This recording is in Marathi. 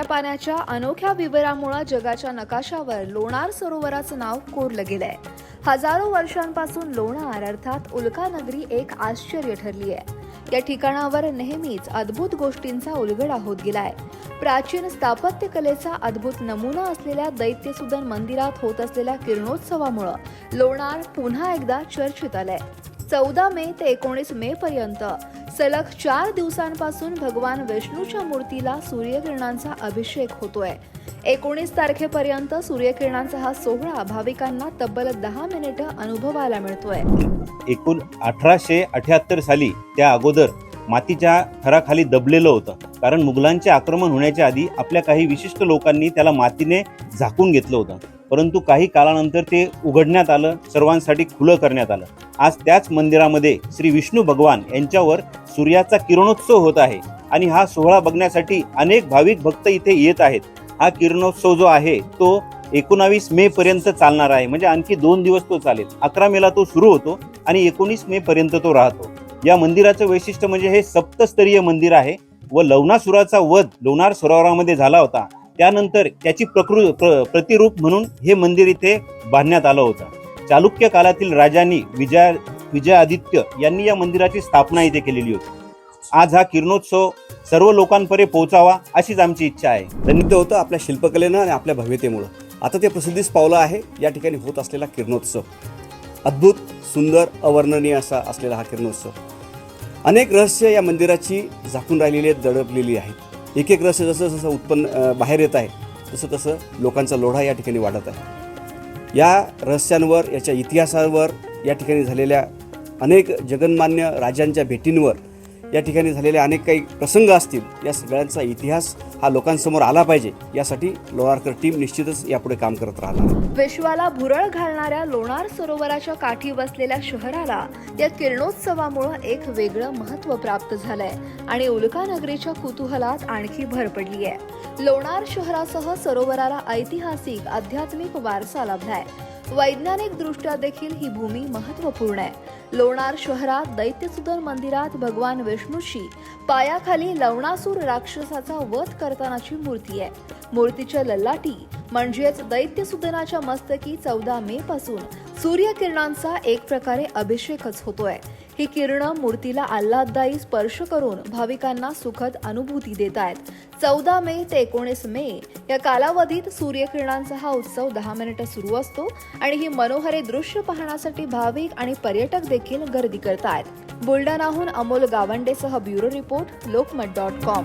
पाण्याच्या अनोख्या विवरामुळे जगाच्या नकाशावर लोणार सरोवराचं नाव कोरलं गेलंय. हजारो वर्षांपासून लोणार अर्थात उल्का नगरी एक आश्चर्य ठरली आहे. या ठिकाणावर नेहमीच अद्भुत गोष्टींचा उलगडा होत गेलाय. प्राचीन स्थापत्य कलेचा अद्भुत नमुना असलेल्या दैत्यसुदन मंदिरात होत असलेल्या किरणोत्सवामुळं लोणार पुन्हा एकदा चर्चेत आलंय. चौदा मे ते एकोणीस मे पर्यंत. सलग चार दिवसांपासून भगवान विष्णूच्या मूर्तीला सूर्यकिरणांचा अभिषेक होतोय. एकोणीस तारखेपर्यंत सूर्यकिरणांचा हा सोहळा भाविकांना तब्बल दहा मिनिटं अनुभवायला मिळतोय. एकूण अठराशे अठ्याहत्तर साली त्या अगोदर मातीच्या थराखाली दबलेलं होतं. कारण मुघलांचे आक्रमण होण्याच्या आधी आपल्या काही विशिष्ट लोकांनी त्याला मातीने झाकून घेतलं होतं. परंतु काही काळानंतर ते उघडण्यात आलं सर्वांसाठी खुलं करण्यात आलं. आज त्याच मंदिरामध्ये श्री विष्णू भगवान यांच्यावर सूर्याचा किरणोत्सव होत आहे आणि हा सोहळा बघण्यासाठी अनेक भाविक भक्त इथे येत आहेत. हा किरणोत्सव जो आहे तो एकोणावीस मे पर्यंत चालणार आहे. म्हणजे आणखी दोन दिवस तो चालेल. अकरा मेला तो सुरू होतो आणि एकोणीस मे पर्यंत तो राहतो. या मंदिराचं वैशिष्ट्य म्हणजे हे सप्तस्तरीय मंदिर आहे व लवणासुराचा वध लोणार सरोवरामध्ये झाला होता. त्यानंतर त्याची प्रकृ प्र, प्रतिरूप म्हणून हे मंदिर इथे बांधण्यात आलं होतं. चालुक्य काळातील राजांनी विजया विजयादित्य यांनी या मंदिराची स्थापना इथे केलेली होती. आज हा किरणोत्सव सर्व लोकांपर्यंत पोहोचावा अशीच आमची इच्छा आहे. धन्यवाद होतं आपल्या शिल्पकलेनं आणि आपल्या भव्यतेमुळं. आता ते प्रसिद्धीस पावलं आहे या ठिकाणी होत असलेला किरणोत्सव. अद्भुत सुंदर अवर्णनीय असा असलेला हा किरणोत्सव. अनेक रहस्य या मंदिराची झाकून राहिलेली आहेत दडपलेली आहेत. एक एक रस जसं जसं उत्पन्न बाहेर येत आहे तसं तसं लोकांचा लोढा या ठिकाणी वाढत आहे. या रहस्यांवर याच्या इतिहासावर या ठिकाणी झालेल्या अनेक जगन्मान्य राजांच्या भेटींवर या ठिकाणी झालेले अनेक काही प्रसंग असतील या सगळ्यांचा इतिहास हा लोकांसमोर आला पाहिजे. यासाठी लोणारकर टीम निश्चितच यापुढे काम करत राहणार. विश्वाला भुरळ घालणाऱ्या लोणार सरोवराच्या काठी बसलेल्या शहराला या किरणोत्सवामुळे एक वेगळं महत्त्व प्राप्त झालंय आणि उल्का नगरीच्या कुतूहलात आणखी भर पडली आहे लोणार शहरासह सरोवराला ऐतिहासिक आध्यात्मिक वारसा लाभलाय. वैज्ञानिक दृष्ट्या देखील ही भूमी महत्त्वपूर्ण आहे. लोणार शहरात दैत्यसुदन मंदिरात भगवान विष्णूची पायाखाली लवणासूर राक्षसाचा वध करतानाची मूर्ती आहे. मूर्तीच्या लल्लाटी म्हणजेच दैत्यसुदनाच्या मस्तकी चौदा मे पासून सूर्यकिरणांचा एक प्रकारे अभिषेकच होतोय. ही किरणं मूर्तीला आल्हाददायी स्पर्श करून भाविकांना सुखद अनुभूती देत आहेत चौदा मे ते एकोणीस मे या कालावधीत सूर्यकिरणांचा हा उत्सव दहा मिनिटं सुरू असतो आणि ही मनोहरे दृश्य पाहण्यासाठी भाविक आणि पर्यटक देखील गर्दी करतायत. बुलढाणाहून Amol गावंडेसह bureau report Lokmat dot com.